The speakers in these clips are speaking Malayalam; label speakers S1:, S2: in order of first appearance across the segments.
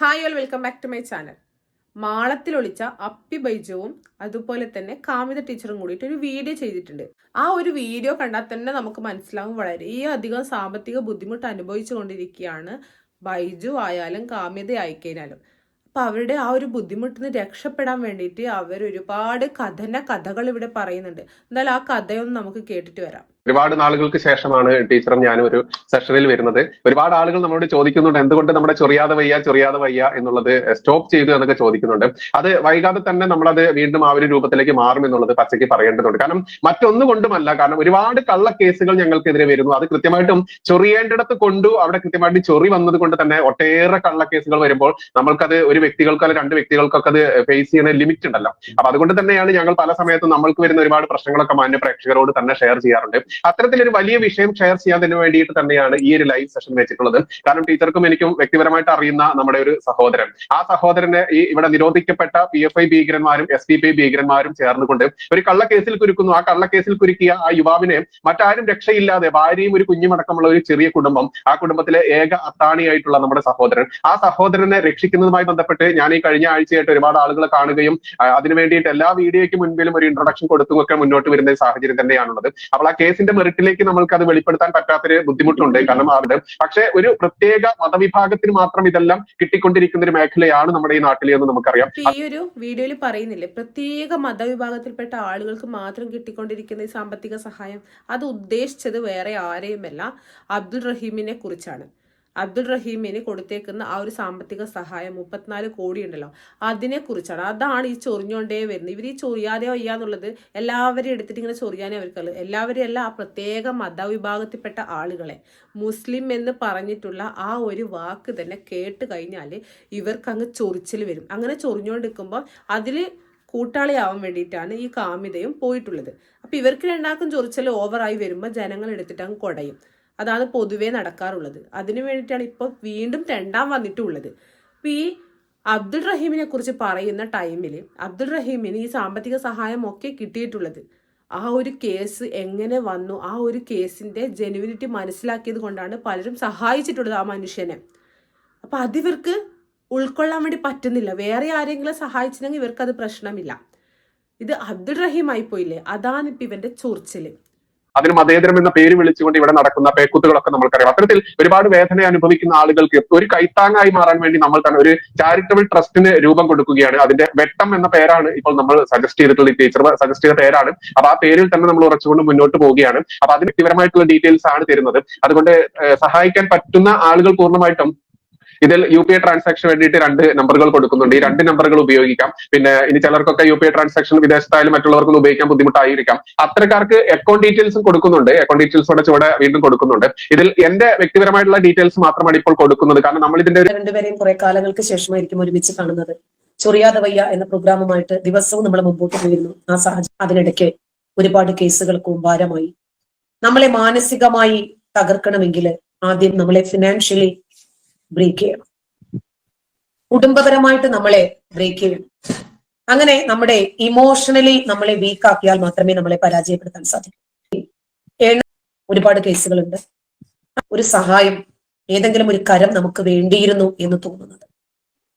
S1: Hi all welcome back to my channel മാളത്തിൽ ഒളിച്ച അപ്പി ബൈജുവും അതുപോലെ തന്നെ കാമിത ടീച്ചറും കൂടിയിട്ട് ഒരു വീഡിയോ ചെയ്തിട്ടുണ്ട്. ആ ഒരു വീഡിയോ കണ്ടാൽ തന്നെ നമുക്ക് മനസ്സിലാവും വളരെയധികം സാമ്പത്തിക ബുദ്ധിമുട്ട് അനുഭവിച്ചു കൊണ്ടിരിക്കുകയാണ് ബൈജു ആയാലും കാമ്യത ആയിക്കഴിഞ്ഞാലും. അപ്പൊ അവരുടെ ആ ഒരു ബുദ്ധിമുട്ടിൽ നിന്ന് രക്ഷപ്പെടാൻ വേണ്ടിയിട്ട് അവർ ഒരുപാട് കഥന കഥകൾ ഇവിടെ പറയുന്നുണ്ട്. എന്നാൽ ആ കഥയൊന്നും നമുക്ക് കേട്ടിട്ട് വരാം.
S2: ഒരുപാട് നാളുകൾക്ക് ശേഷമാണ് ടീച്ചറും ഞാനും ഒരു സെഷനിൽ വരുന്നത്. ഒരുപാട് ആളുകൾ നമ്മളോട് ചോദിക്കുന്നുണ്ട് എന്തുകൊണ്ട് നമ്മുടെ ചൊറിയാതെ വയ്യ ചൊറിയാതെ വയ്യ എന്നുള്ളത് സ്റ്റോപ്പ് ചെയ്തു എന്നൊക്കെ ചോദിക്കുന്നുണ്ട്. അത് വൈകാതെ തന്നെ നമ്മളത് വീണ്ടും ആ ഒരു രൂപത്തിലേക്ക് മാറും എന്നുള്ളത് പച്ചയ്ക്ക് പറയേണ്ടതുണ്ട്. കാരണം മറ്റൊന്നുകൊണ്ടുമല്ല കാരണം ഒരുപാട് കള്ള കേസുകൾ ഞങ്ങൾക്കെതിരെ വരുന്നു. അത് കൃത്യമായിട്ടും ചൊറിയേണ്ടിടത്ത് കൊണ്ടു അവിടെ കൃത്യമായിട്ട് ചൊറി വന്നത് കൊണ്ട് തന്നെ ഒട്ടേറെ കള്ള കേസുകൾ വരുമ്പോൾ നമ്മൾക്കത് ഒരു വ്യക്തികൾക്കോ അല്ലെങ്കിൽ രണ്ട് വ്യക്തികൾക്കൊക്കെ അത് ഫേസ് ചെയ്യുന്ന ലിമിറ്റ് ഉണ്ടല്ലോ. അപ്പൊ അതുകൊണ്ട് തന്നെയാണ് ഞങ്ങൾ പല സമയത്തും നമ്മൾക്ക് വരുന്ന ഒരുപാട് പ്രശ്നങ്ങളൊക്കെ മാന്യ പ്രേക്ഷകരോട് തന്നെ ഷെയർ ചെയ്യാറുണ്ട്. അത്തരത്തിലൊരു വലിയ വിഷയം ഷെയർ ചെയ്യാൻ വേണ്ടിയിട്ട് തന്നെയാണ് ഈ ഒരു ലൈവ് സെഷൻ വെച്ചിട്ടുള്ളത്. കാരണം ടീച്ചർക്കും എനിക്കും വ്യക്തിപരമായിട്ട് അറിയുന്ന നമ്മുടെ ഒരു സഹോദരൻ. ആ സഹോദരനെ ഈ ഇവിടെ നിരോധിക്കപ്പെട്ട പി എഫ് ഐ ഭീകരന്മാരും എസ് ഡി പി ഭീകരന്മാരും ചേർന്നുകൊണ്ട് ഒരു കള്ളക്കേസിൽ കുരുക്കുന്നു. ആ കള്ളക്കേസിൽ കുരുക്കിയ ആ യുവാവിനെ മറ്റാരും രക്ഷയില്ലാതെ ഭാര്യയും ഒരു കുഞ്ഞുമടക്കമുള്ള ഒരു ചെറിയ കുടുംബം ആ കുടുംബത്തിലെ ഏക അത്താണിയായിട്ടുള്ള നമ്മുടെ സഹോദരൻ. ആ സഹോദരനെ രക്ഷിക്കുന്നതുമായി ബന്ധപ്പെട്ട് ഞാൻ ഈ കഴിഞ്ഞ ആഴ്ചയായിട്ട് ഒരുപാട് ആളുകൾ കാണുകയും അതിനു വേണ്ടിയിട്ട് എല്ലാ വീഡിയോയ്ക്ക് മുൻപിലും ഒരു ഇൻട്രൊഡക്ഷൻ കൊടുത്തുമൊക്കെ മുന്നോട്ട് വരുന്ന സാഹചര്യം തന്നെയാണുള്ളത്. അപ്പോൾ ആ കേസിന്റെ മെറിറ്റിലേക്ക് നമ്മൾക്ക് അത് വെളിപ്പെടുത്താൻ പറ്റാത്തൊരു ബുദ്ധിമുട്ടുണ്ട്. കാരണം അവിടെ പക്ഷെ ഒരു പ്രത്യേക മതവിഭാഗത്തിന് മാത്രം ഇതെല്ലാം കിട്ടിക്കൊണ്ടിരിക്കുന്ന ഒരു മേഖലയാണ് നമ്മുടെ ഈ നാട്ടിൽ എന്ന് നമുക്കറിയാം.
S1: ഈ ഒരു വീഡിയോയിൽ പറയുന്നില്ലേ പ്രത്യേക മതവിഭാഗത്തിൽപ്പെട്ട ആളുകൾക്ക് മാത്രം കിട്ടിക്കൊണ്ടിരിക്കുന്ന ഈ സാമ്പത്തിക സഹായം അത് ഉദ്ദേശിച്ചത് വേറെ ആരെയുമല്ല അബ്ദുൾ റഹീമിനെ കുറിച്ചാണ്. അബ്ദുൾ റഹീമിന് കൊടുത്തേക്കുന്ന ആ ഒരു സാമ്പത്തിക സഹായം മുപ്പത്തിനാല് കോടി ഉണ്ടല്ലോ അതിനെക്കുറിച്ചാണ്. അതാണ് ഈ ചൊറിഞ്ഞോണ്ടേ വരുന്നത്. ഇവർ ഈ ചൊറിയാതെ വയ്യ എന്നുള്ളത് എല്ലാവരെയും എടുത്തിട്ട് ഇങ്ങനെ ചൊറിയാനേ അവർക്കുള്ളൂ എല്ലാവരെയും അല്ല ആ പ്രത്യേക മതവിഭാഗത്തിൽപ്പെട്ട ആളുകളെ. മുസ്ലിം എന്ന് പറഞ്ഞിട്ടുള്ള ആ ഒരു വാക്ക് തന്നെ കേട്ട് കഴിഞ്ഞാൽ ഇവർക്ക് അങ്ങ് ചൊറിച്ചിൽ വരും. അങ്ങനെ ചൊറിഞ്ഞുകൊണ്ടിരിക്കുമ്പോൾ അതിൽ കൂട്ടാളിയാവാൻ വേണ്ടിയിട്ടാണ് ഈ കാമിതയും പോയിട്ടുള്ളത്. അപ്പൊ ഇവർക്ക് രണ്ടാക്കും ചൊറിച്ചൽ ഓവറായി വരുമ്പോൾ ജനങ്ങൾ എടുത്തിട്ട് അങ്ങ് കുടയും. അതാണ് പൊതുവേ നടക്കാറുള്ളത്. അതിനു വേണ്ടിയിട്ടാണ് ഇപ്പോൾ വീണ്ടും രണ്ടാം വന്നിട്ടുള്ളത്. അപ്പൊ ഈ അബ്ദുൾ റഹീമിനെ കുറിച്ച് പറയുന്ന ടൈമിൽ അബ്ദുൾ റഹീമിന് ഈ സാമ്പത്തിക സഹായം ഒക്കെ കിട്ടിയിട്ടുള്ളത്. ആ ഒരു കേസ് എങ്ങനെ വന്നു? ആ ഒരു കേസിന്റെ ജെനുവിനിറ്റി മനസ്സിലാക്കിയത് കൊണ്ടാണ് പലരും സഹായിച്ചിട്ടുള്ളത് ആ മനുഷ്യനെ. അപ്പൊ അതിവർക്ക് ഉൾക്കൊള്ളാൻ വേണ്ടി പറ്റുന്നില്ല. വേറെ ആരെങ്കിലും സഹായിച്ചില്ലെങ്കിൽ ഇവർക്ക് അത് പ്രശ്നമില്ല. ഇത് അബ്ദുൾ റഹീം ആയിപ്പോയില്ലേ? അതാണ് ഇപ്പൊ ഇവന്റെ ചൊറിച്ചിൽ.
S2: അതിന് മതേതരം എന്ന പേര് വിളിച്ചുകൊണ്ട് ഇവിടെ നടക്കുന്ന പേക്കുത്തുകളൊക്കെ നമ്മൾക്കറിയാം. അത്തരത്തിൽ ഒരുപാട് വേദന അനുഭവിക്കുന്ന ആളുകൾക്ക് ഒരു കൈത്താങ്ങായി മാറാൻ വേണ്ടി നമ്മൾ തന്നെ ഒരു ചാരിറ്റബിൾ ട്രസ്റ്റിന് രൂപം കൊടുക്കുകയാണ്. അതിന്റെ വെട്ടം എന്ന പേരാണ് ഇപ്പോൾ നമ്മൾ സജസ്റ്റ് ചെയ്തിട്ടുള്ള ടീച്ചർ സജസ്റ്റ് ചെയ്ത പേരാണ്. അപ്പൊ ആ പേരിൽ തന്നെ നമ്മൾ ഉറച്ചുകൊണ്ട് മുന്നോട്ട് പോവുകയാണ്. അപ്പൊ അതിന് വ്യക്തിപരമായിട്ടുള്ള ഡീറ്റെയിൽസ് ആണ് തരുന്നത്. അതുകൊണ്ട് സഹായിക്കാൻ പറ്റുന്ന ആളുകൾ പൂർണമായിട്ടും ഇതിൽ യു പി ഐ ട്രാൻസാക്ഷൻ വേണ്ടിയിട്ട് രണ്ട് നമ്പറുകൾ കൊടുക്കുന്നുണ്ട്. ഈ രണ്ട് നമ്പറുകൾ ഉപയോഗിക്കാം. പിന്നെ ഇനി ചിലർക്കൊക്കെ യു പി ഐ ട്രാൻസാക്ഷൻ വിദേശത്തായാലും മറ്റുള്ളവർക്കൊന്നും ഉപയോഗിക്കാൻ ബുദ്ധിമുട്ടായിരിക്കാം. അത്തരക്കാർക്ക് അക്കൗണ്ട് ഡീറ്റെയിൽസും കൊടുക്കുന്നുണ്ട്. അക്കൗണ്ട് ഡീറ്റെയിൽസോടെ ചുവടെ വീണ്ടും കൊടുക്കുന്നുണ്ട്. ഇതിൽ എന്റെ വ്യക്തിപരമായിട്ടുള്ള ഡീറ്റെയിൽസ് മാത്രമാണ് ഇപ്പോൾ കൊടുക്കുന്നത്. കാരണം നമ്മൾ ഇതിന്റെ
S3: രണ്ടുപേരെയും കുറെ കാലങ്ങൾക്ക് ശേഷമായിരിക്കും ഒരുമിച്ച് കാണുന്നത്. ചൊറിയാതെ വയ്യ എന്ന പ്രോഗ്രാമുമായിട്ട് ദിവസവും നമ്മൾ മുമ്പോട്ട് പോയിരുന്നു. ആ സാഹചര്യം അതിനിടയ്ക്ക് ഒരുപാട് കേസുകൾ കൂമ്പാരമായി നമ്മളെ മാനസികമായി തകർക്കണമെങ്കിൽ ആദ്യം നമ്മളെ ഫിനാൻഷ്യലി ബ്രേക്ക് ചെയ്യണം. കുടുംബപരമായിട്ട് നമ്മളെ ബ്രേക്ക് ചെയ്യണം. അങ്ങനെ നമ്മുടെ ഇമോഷണലി നമ്മളെ വീക്ക് ആക്കിയാൽ മാത്രമേ നമ്മളെ പരാജയപ്പെടുത്താൻ സാധിക്കൂ. ഒരുപാട് കേസുകളുണ്ട് ഒരു സഹായം ഏതെങ്കിലും ഒരു കരം നമുക്ക് വേണ്ടിയിരുന്നു എന്ന് തോന്നുന്നത്.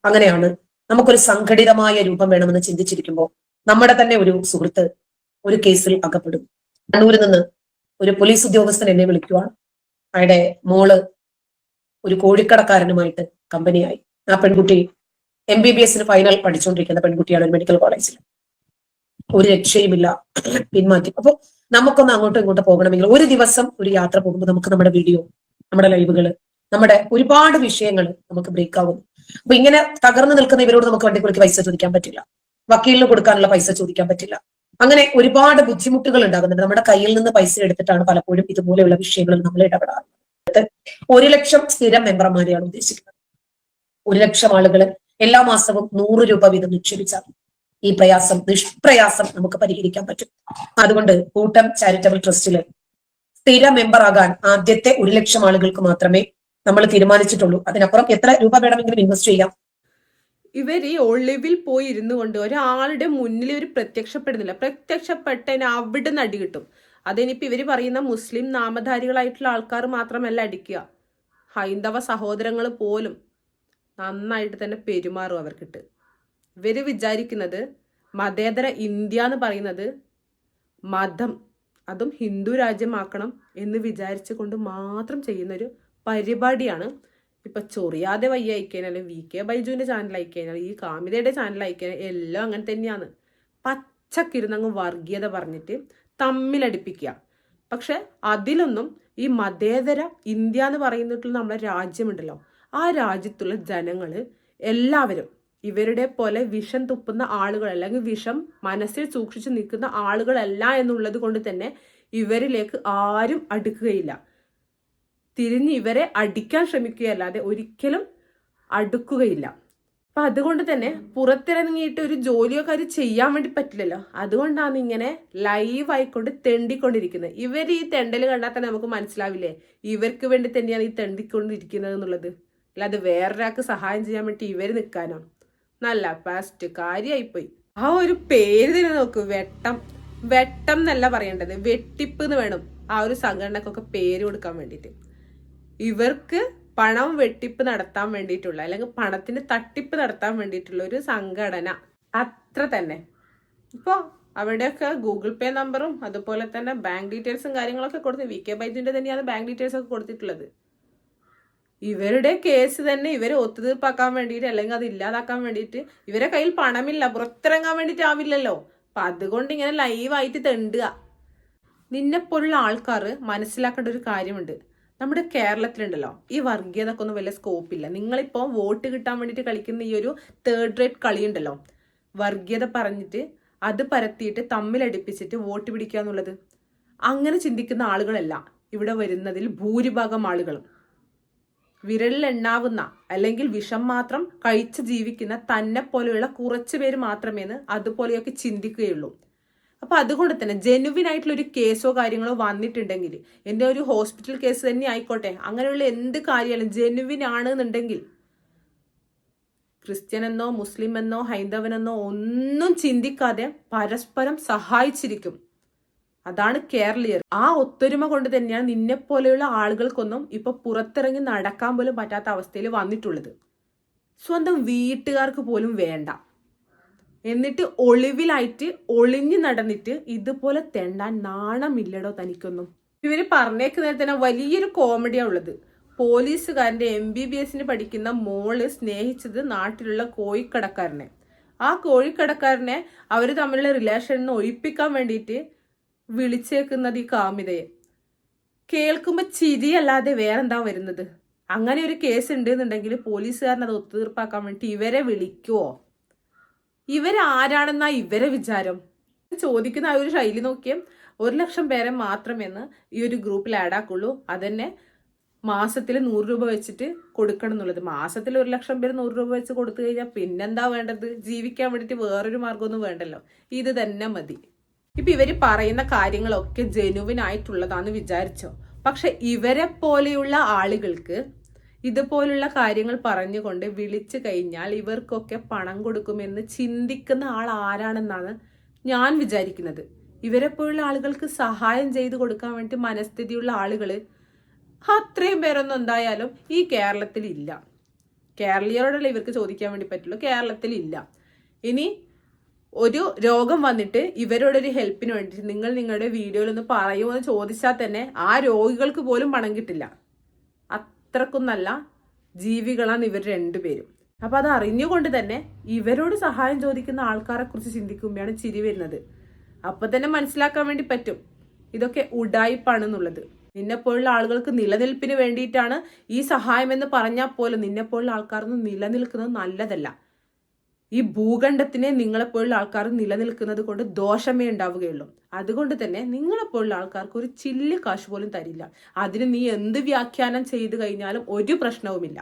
S3: അങ്ങനെയാണ് നമുക്കൊരു സംഘടിതമായ രൂപം വേണമെന്ന് ചിന്തിച്ചിരിക്കുമ്പോൾ നമ്മുടെ തന്നെ ഒരു സുഹൃത്ത് ഒരു കേസിൽ അകപ്പെടും. കണ്ണൂരിൽ നിന്ന് ഒരു പോലീസ് ഉദ്യോഗസ്ഥൻ എന്നെ വിളിക്കുവാണ്. അയാളുടെ മോൾ ഒരു കോഴിക്കടക്കാരനുമായിട്ട് കമ്പനിയായി. ആ പെൺകുട്ടി എം ബി ബി എസിന് ഫൈനൽ പഠിച്ചുകൊണ്ടിരിക്കുന്ന പെൺകുട്ടിയാണ് ഒരു മെഡിക്കൽ കോളേജിൽ ഒരു രക്ഷയുമില്ല. പിന്മാറ്റി. അപ്പോൾ നമുക്കൊന്ന് അങ്ങോട്ടും ഇങ്ങോട്ടും പോകണമെങ്കിൽ ഒരു ദിവസം ഒരു യാത്ര പോകുമ്പോൾ നമുക്ക് നമ്മുടെ വീഡിയോ നമ്മുടെ ലൈവുകൾ നമ്മുടെ ഒരുപാട് വിഷയങ്ങൾ നമുക്ക് ബ്രേക്ക് ആകുന്നു അപ്പൊ ഇങ്ങനെ തകർന്നു നിൽക്കുന്ന ഇവരോട് നമുക്ക് വണ്ടിക്കുറിക്ക് പൈസ ചോദിക്കാൻ പറ്റില്ല. വക്കീലിന് കൊടുക്കാനുള്ള പൈസ ചോദിക്കാൻ പറ്റില്ല. അങ്ങനെ ഒരുപാട് ബുദ്ധിമുട്ടുകൾ ഉണ്ടാകുന്നുണ്ട്. നമ്മുടെ കയ്യിൽ നിന്ന് പൈസ എടുത്തിട്ടാണ് പലപ്പോഴും ഇതുപോലെയുള്ള വിഷയങ്ങളിൽ നമ്മൾ ഇടപെടാറുള്ളത്. ഒരു ലക്ഷം സ്ഥിരം മെമ്പർമാരെയാണ് ഉദ്ദേശിക്കുന്നത്. ഒരു ലക്ഷം ആളുകൾ എല്ലാ മാസവും നൂറ് രൂപ വീതം നിക്ഷേപിച്ചാൽ ഈ പ്രയാസം നിഷ്പ്രയാസം നമുക്ക് പരിഹരിക്കാൻ പറ്റും. അതുകൊണ്ട് കൂട്ടം ചാരിറ്റബിൾ ട്രസ്റ്റിൽ സ്ഥിര മെമ്പർ ആകാൻ ആദ്യത്തെ ഒരു ലക്ഷം ആളുകൾക്ക് മാത്രമേ നമ്മൾ തീരുമാനിച്ചിട്ടുള്ളൂ. അതിനപ്പുറം എത്ര രൂപ വേണമെങ്കിലും ഇൻവെസ്റ്റ് ചെയ്യാം.
S1: ഇവർ ഈ ഒളിവിൽ പോയി ഇരുന്നു കൊണ്ട് ഒരാളുടെ മുന്നിൽ ഇവർ പ്രത്യക്ഷപ്പെടുന്നില്ല. പ്രത്യക്ഷപ്പെട്ടതിന് അവിടുന്ന് അടി കിട്ടും. അതിനിപ്പോൾ ഇവർ പറയുന്ന മുസ്ലിം നാമധാരികളായിട്ടുള്ള ആൾക്കാർ മാത്രമല്ല അടിക്കുക. ഹൈന്ദവ സഹോദരങ്ങൾ പോലും നന്നായിട്ട് തന്നെ പെരുമാറും അവർക്കിട്ട്. ഇവർ വിചാരിക്കുന്നത് മതേതര ഇന്ത്യ എന്ന് പറയുന്നത് മതം അതും ഹിന്ദു രാജ്യമാക്കണം എന്ന് വിചാരിച്ചു കൊണ്ട് മാത്രം ചെയ്യുന്നൊരു പരിപാടിയാണ്. ഇപ്പൊ ചൊറിയാതെ വയ്യ അയക്കാനും വി കെ ബൈജുവിന്റെ ചാനൽ അയക്കാനും ഈ കാമിതയുടെ ചാനൽ അയക്കാനും എല്ലാം അങ്ങനെ തന്നെയാണ്. പച്ചക്കിരുന്നങ്ങ് വർഗീയത പറഞ്ഞിട്ട് തമ്മിലടിപ്പിക്കുക. പക്ഷെ അതിലൊന്നും ഈ മതേതര ഇന്ത്യ എന്ന് പറയുന്നിട്ടുള്ള നമ്മുടെ രാജ്യമുണ്ടല്ലോ ആ രാജ്യത്തുള്ള ജനങ്ങൾ എല്ലാവരും ഇവരുടെ പോലെ വിഷം തുപ്പുന്ന ആളുകൾ അല്ലെങ്കിൽ വിഷം മനസ്സിൽ സൂക്ഷിച്ചു നിൽക്കുന്ന ആളുകളല്ല എന്നുള്ളത് കൊണ്ട് തന്നെ ഇവരിലേക്ക് ആരും അടുക്കുകയില്ല. തിരിഞ്ഞ് ഇവരെ അടിക്കാൻ ശ്രമിക്കുകയല്ലാതെ ഒരിക്കലും അടുക്കുകയില്ല. അപ്പൊ അതുകൊണ്ട് തന്നെ പുറത്തിറങ്ങിയിട്ട് ഒരു ജോലിയോ കാര്യം ചെയ്യാൻ വേണ്ടി പറ്റില്ലല്ലോ. അതുകൊണ്ടാണ് ഇങ്ങനെ ലൈവ് ആയിക്കൊണ്ട് തെണ്ടിക്കൊണ്ടിരിക്കുന്നത്. ഇവർ ഈ തെണ്ടൽ കണ്ടാൽ തന്നെ നമുക്ക് മനസ്സിലാവില്ലേ? ഇവർക്ക് വേണ്ടി തന്നെയാണ് ഈ തെണ്ടിക്കൊണ്ടിരിക്കുന്നത് എന്നുള്ളത്. അല്ലാതെ വേറൊരാൾക്ക് സഹായം ചെയ്യാൻ വേണ്ടി ഇവർ നിൽക്കാനോ നല്ല പാസ്റ്റ് കാര്യമായിപ്പോയി ആ ഒരു പേര് തന്നെ നോക്ക്. വെട്ടം. വെട്ടം എന്നല്ല പറയേണ്ടത്. വെട്ടിപ്പ് എന്ന് വേണം. ആ ഒരു സംഘടനക്കൊക്കെ പേര് കൊടുക്കാൻ വേണ്ടിയിട്ട്. ഇവർക്ക് പണം വെട്ടിപ്പ് നടത്താൻ വേണ്ടിയിട്ടുള്ള അല്ലെങ്കിൽ പണത്തിന് തട്ടിപ്പ് നടത്താൻ വേണ്ടിയിട്ടുള്ള ഒരു സംഘടന. അത്ര തന്നെ. ഇപ്പോൾ അവിടെയൊക്കെ ഗൂഗിൾ പേ നമ്പറും അതുപോലെ തന്നെ ബാങ്ക് ഡീറ്റെയിൽസും കാര്യങ്ങളൊക്കെ കൊടുത്ത് വി കെ ബൈജുവിന്റെ തന്നെയാണ് ബാങ്ക് ഡീറ്റെയിൽസ് ഒക്കെ കൊടുത്തിട്ടുള്ളത്. ഇവരുടെ കേസ് തന്നെ ഇവരെ ഒത്തുതീർപ്പാക്കാൻ വേണ്ടിയിട്ട് അല്ലെങ്കിൽ അത് ഇല്ലാതാക്കാൻ വേണ്ടിയിട്ട് ഇവരെ കയ്യിൽ പണമില്ല പുറത്തിറങ്ങാൻ വേണ്ടിയിട്ട് ആവില്ലല്ലോ. അപ്പം അതുകൊണ്ട് ഇങ്ങനെ ലൈവായിട്ട് തെണ്ടുക. നിന്നെപ്പോലുള്ള ആൾക്കാർ മനസ്സിലാക്കേണ്ട ഒരു കാര്യമുണ്ട്. നമ്മുടെ കേരളത്തിലുണ്ടല്ലോ ഈ വർഗീയതക്കൊന്നും വലിയ സ്കോപ്പില്ല നിങ്ങളിപ്പോൾ വോട്ട് കിട്ടാൻ വേണ്ടിയിട്ട് കളിക്കുന്ന ഈ ഒരു തേർഡ് റേറ്റ് കളിയുണ്ടല്ലോ വർഗീയത പറഞ്ഞിട്ട് അത് പരത്തിയിട്ട് തമ്മിലടിപ്പിച്ചിട്ട് വോട്ട് പിടിക്കുക എന്നുള്ളത്. അങ്ങനെ ചിന്തിക്കുന്ന ആളുകളല്ല ഇവിടെ വരുന്നതിൽ ഭൂരിഭാഗം ആളുകളും വിരലിൽ എണ്ണാവുന്ന അല്ലെങ്കിൽ വിഷം മാത്രം കഴിച്ച് ജീവിക്കുന്ന തന്നെ പോലെയുള്ള കുറച്ച് പേര് മാത്രമേ അതുപോലെയൊക്കെ ചിന്തിക്കുകയുള്ളൂ. അപ്പൊ അതുകൊണ്ട് തന്നെ ജെനുവിൻ ആയിട്ടുള്ള ഒരു കേസോ കാര്യങ്ങളോ വന്നിട്ടുണ്ടെങ്കിൽ എന്റെ ഒരു ഹോസ്പിറ്റൽ കേസ് തന്നെ ആയിക്കോട്ടെ അങ്ങനെയുള്ള എന്ത് കാര്യമായാലും ജെനുവിൻ ആണെന്നുണ്ടെങ്കിൽ ക്രിസ്ത്യൻ എന്നോ മുസ്ലിം എന്നോ ഹൈന്ദവനെന്നോ ഒന്നും ചിന്തിക്കാതെ പരസ്പരം സഹായിച്ചിരിക്കും. അതാണ് കേരളീയർ. ആ ഒത്തൊരുമ കൊണ്ട് തന്നെയാണ് നിന്നെ പോലെയുള്ള ആളുകൾക്കൊന്നും ഇപ്പൊ പുറത്തിറങ്ങി നടക്കാൻ പോലും പറ്റാത്ത അവസ്ഥയിൽ വന്നിട്ടുള്ളത്. സ്വന്തം വീട്ടുകാർക്ക് പോലും വേണ്ട. എന്നിട്ട് ഒളിവിലായിട്ട് ഒളിഞ്ഞു നടന്നിട്ട് ഇതുപോലെ തെണ്ടാൻ നാണമില്ലടോ തനിക്കൊന്നും. ഇവർ പറഞ്ഞേക്കുന്നതിൽ തന്നെ വലിയൊരു കോമഡിയാ ഉള്ളത്. പോലീസുകാരന്റെ എം ബി ബി എസിന് പഠിക്കുന്ന മോൾ സ്നേഹിച്ചത് നാട്ടിലുള്ള കോഴിക്കടക്കാരനെ. ആ കോഴിക്കടക്കാരനെ അവർ തമ്മിലുള്ള റിലേഷൻ ഒഴിപ്പിക്കാൻ വേണ്ടിയിട്ട് വിളിച്ചേക്കുന്നത് ഈ കാമിതയെ. കേൾക്കുമ്പോൾ ചിരിയല്ലാതെ വേറെന്താ വരുന്നത്? അങ്ങനെ ഒരു കേസ് ഉണ്ടെന്നുണ്ടെങ്കിൽ പോലീസുകാരൻ അത് ഒത്തുതീർപ്പാക്കാൻ വേണ്ടിയിട്ട് ഇവരെ വിളിക്കുവോ? ഇവരാരാണെന്നാ ഇവരെ വിചാരം? ചോദിക്കുന്ന ആ ഒരു ശൈലി നോക്കിയാൽ ഒരു ലക്ഷം പേരെ മാത്രമെന്ന് ഈ ഒരു ഗ്രൂപ്പിൽ ആഡ് ആക്കുള്ളൂ. അതന്നെ മാസത്തിൽ നൂറ് രൂപ വെച്ചിട്ട് കൊടുക്കണം എന്നുള്ളത്. മാസത്തിൽ ഒരു ലക്ഷം പേര് നൂറ് രൂപ വെച്ച് കൊടുത്തു കഴിഞ്ഞാൽ പിന്നെന്താ വേണ്ടത്? ജീവിക്കാൻ വേണ്ടിയിട്ട് വേറൊരു മാർഗമൊന്നും വേണ്ടല്ലോ. ഇത് തന്നെ മതി. ഇപ്പൊ ഇവർ പറയുന്ന കാര്യങ്ങളൊക്കെ ജെനുവിൻ ആയിട്ടുള്ളതാന്ന് വിചാരിച്ചോ? പക്ഷെ ഇവരെ പോലെയുള്ള ആളുകൾക്ക് ഇതുപോലുള്ള കാര്യങ്ങൾ പറഞ്ഞുകൊണ്ട് വിളിച്ചു കഴിഞ്ഞാൽ ഇവർക്കൊക്കെ പണം കൊടുക്കുമെന്ന് ചിന്തിക്കുന്ന ആൾ ആരാണെന്നാണ് ഞാൻ വിചാരിക്കുന്നത്. ഇവരെ പോലുള്ള ആളുകൾക്ക് സഹായം ചെയ്തു കൊടുക്കാൻ വേണ്ടി മനസ്ഥിതിയുള്ള ആളുകൾ അത്രയും പേരൊന്നും എന്തായാലും ഈ കേരളത്തിൽ ഇല്ല. കേരളീയരോടല്ല ഇവർക്ക് ചോദിക്കാൻ വേണ്ടി പറ്റുള്ളൂ? കേരളത്തിൽ ഇല്ല. ഇനി ഒരു രോഗം വന്നിട്ട് ഇവരോടൊരു ഹെൽപ്പിന് വേണ്ടിയിട്ട് നിങ്ങൾ നിങ്ങളുടെ വീഡിയോയിൽ ഒന്ന് പറയുമോ എന്ന് ചോദിച്ചാൽ തന്നെ ആ രോഗികൾക്ക് പോലും പണം കിട്ടില്ല. അത്രക്കും നല്ല ജീവികളാണ് ഇവർ രണ്ടുപേരും. അപ്പൊ അത് അറിഞ്ഞുകൊണ്ട് തന്നെ ഇവരോട് സഹായം ചോദിക്കുന്ന ആൾക്കാരെ കുറിച്ച് ചിന്തിക്കുമ്പോഴാണ് ചിരി വരുന്നത്. അപ്പൊ തന്നെ മനസ്സിലാക്കാൻ വേണ്ടി പറ്റും. ഇതൊക്കെ ഉഡായിപ്പാണെന്നുള്ളത് നിന്നെപ്പോലുള്ള ആളുകൾക്ക് നിലനിൽപ്പിന് വേണ്ടിയിട്ടാണ് ഈ സഹായം എന്ന് പറഞ്ഞാൽ പോലും നിന്നെപ്പോലുള്ള ആൾക്കാരൊന്നും നിലനിൽക്കുന്നത് നല്ലതല്ല. ഈ ഭൂഖണ്ഡത്തിനെ നിങ്ങളെപ്പോലുള്ള ആൾക്കാർ നിലനിൽക്കുന്നത് കൊണ്ട് ദോഷമേ ഉണ്ടാവുകയുള്ളൂ. അതുകൊണ്ട് തന്നെ നിങ്ങളെപ്പോലുള്ള ആൾക്കാർക്ക് ഒരു ചില്ല് കാശ് പോലും തരില്ല. അതിന് നീ എന്ത് വ്യാഖ്യാനം ചെയ്തു കഴിഞ്ഞാലും ഒരു പ്രശ്നവുമില്ല.